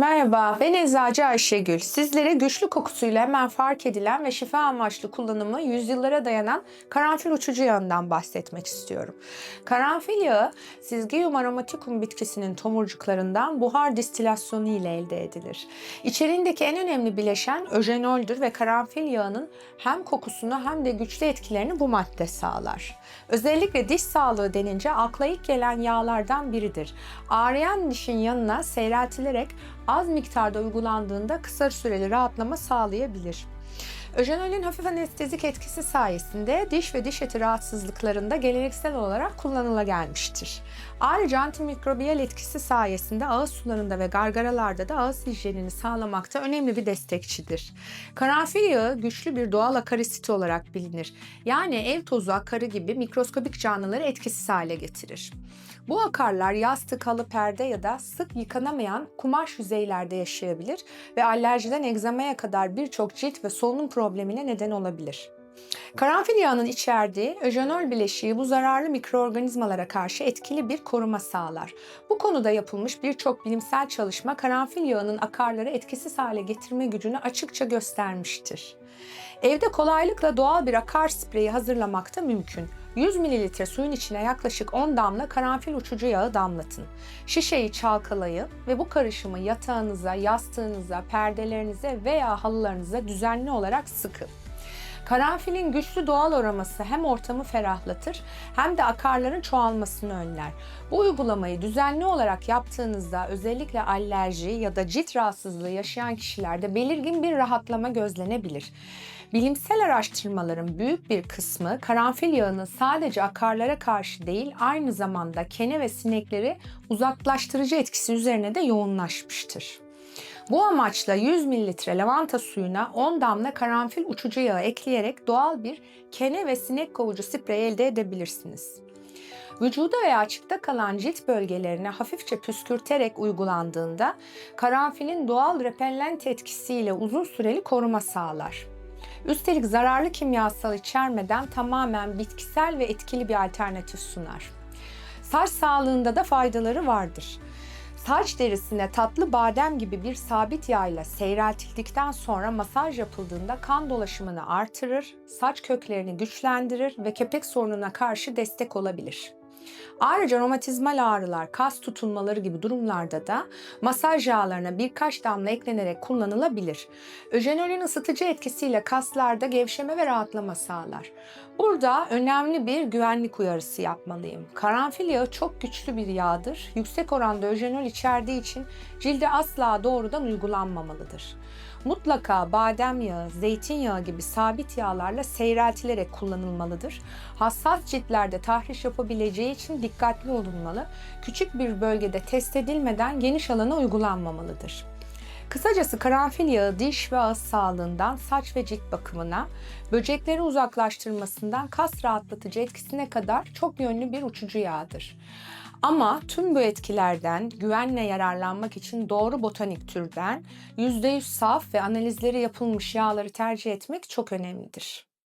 Merhaba, ben Eczacı Ayşegül. Sizlere güçlü kokusuyla hemen fark edilen ve şifa amaçlı kullanımı yüzyıllara dayanan karanfil uçucu yağından bahsetmek istiyorum. Karanfil yağı, Sizgium aromaticum bitkisinin tomurcuklarından buhar distilasyonu ile elde edilir. İçeriğindeki en önemli bileşen öjenoldür ve karanfil yağının hem kokusunu hem de güçlü etkilerini bu madde sağlar. Özellikle diş sağlığı denince akla ilk gelen yağlardan biridir. Ağrıyan dişin yanına seyreltilerek az miktarda uygulandığında kısa süreli rahatlama sağlayabilir. Öjenolün hafif anestezik etkisi sayesinde diş ve diş eti rahatsızlıklarında geleneksel olarak kullanıla gelmiştir. Ayrıca antimikrobiyal etkisi sayesinde ağız sularında ve gargaralarda da ağız hijyenini sağlamakta önemli bir destekçidir. Karanfil yağı güçlü bir doğal akarisit olarak bilinir. Yani ev tozu akarı gibi mikroskobik canlıları etkisiz hale getirir. Bu akarlar yastık, halı, perde ya da sık yıkanamayan kumaş yüzeylerde yaşayabilir ve alerjiden egzamaya kadar birçok cilt ve solunum problemine neden olabilir. Karanfil yağının içerdiği öjenol bileşiği bu zararlı mikroorganizmalara karşı etkili bir koruma sağlar. Bu konuda yapılmış birçok bilimsel çalışma karanfil yağının akarları etkisiz hale getirme gücünü açıkça göstermiştir. Evde kolaylıkla doğal bir akar spreyi hazırlamak da mümkün. 100 ml suyun içine yaklaşık 10 damla karanfil uçucu yağı damlatın. Şişeyi çalkalayın ve bu karışımı yatağınıza, yastığınıza, perdelerinize veya halılarınıza düzenli olarak sıkın. Karanfilin güçlü doğal aroması hem ortamı ferahlatır hem de akarların çoğalmasını önler. Bu uygulamayı düzenli olarak yaptığınızda özellikle alerji ya da cilt rahatsızlığı yaşayan kişilerde belirgin bir rahatlama gözlenebilir. Bilimsel araştırmaların büyük bir kısmı karanfil yağının sadece akarlara karşı değil aynı zamanda kene ve sinekleri uzaklaştırıcı etkisi üzerine de yoğunlaşmıştır. Bu amaçla 100 mililitre lavanta suyuna 10 damla karanfil uçucu yağı ekleyerek doğal bir kene ve sinek kovucu sprey elde edebilirsiniz. Vücuda veya açıkta kalan cilt bölgelerine hafifçe püskürterek uygulandığında karanfilin doğal repellent etkisiyle uzun süreli koruma sağlar. Üstelik zararlı kimyasal içermeden tamamen bitkisel ve etkili bir alternatif sunar. Saç sağlığında da faydaları vardır. Saç derisine tatlı badem gibi bir sabit yağ seyreltildikten sonra masaj yapıldığında kan dolaşımını artırır, saç köklerini güçlendirir ve kepek sorununa karşı destek olabilir. Ayrıca romatizmal ağrılar, kas tutulmaları gibi durumlarda da masaj yağlarına birkaç damla eklenerek kullanılabilir. Öjenolin ısıtıcı etkisiyle kaslarda gevşeme ve rahatlama sağlar. Burada önemli bir güvenlik uyarısı yapmalıyım. Karanfil yağı çok güçlü bir yağdır. Yüksek oranda öjenol içerdiği için cilde asla doğrudan uygulanmamalıdır. Mutlaka badem yağı, zeytinyağı gibi sabit yağlarla seyreltilerek kullanılmalıdır. Hassas ciltlerde tahriş yapabileceği için dikkatli olunmalı. Küçük bir bölgede test edilmeden geniş alana uygulanmamalıdır. Kısacası karanfil yağı diş ve ağız sağlığından saç ve cilt bakımına, böcekleri uzaklaştırmasından kas rahatlatıcı etkisine kadar çok yönlü bir uçucu yağdır. Ama tüm bu etkilerden güvenle yararlanmak için doğru botanik türden %100 saf ve analizleri yapılmış yağları tercih etmek çok önemlidir.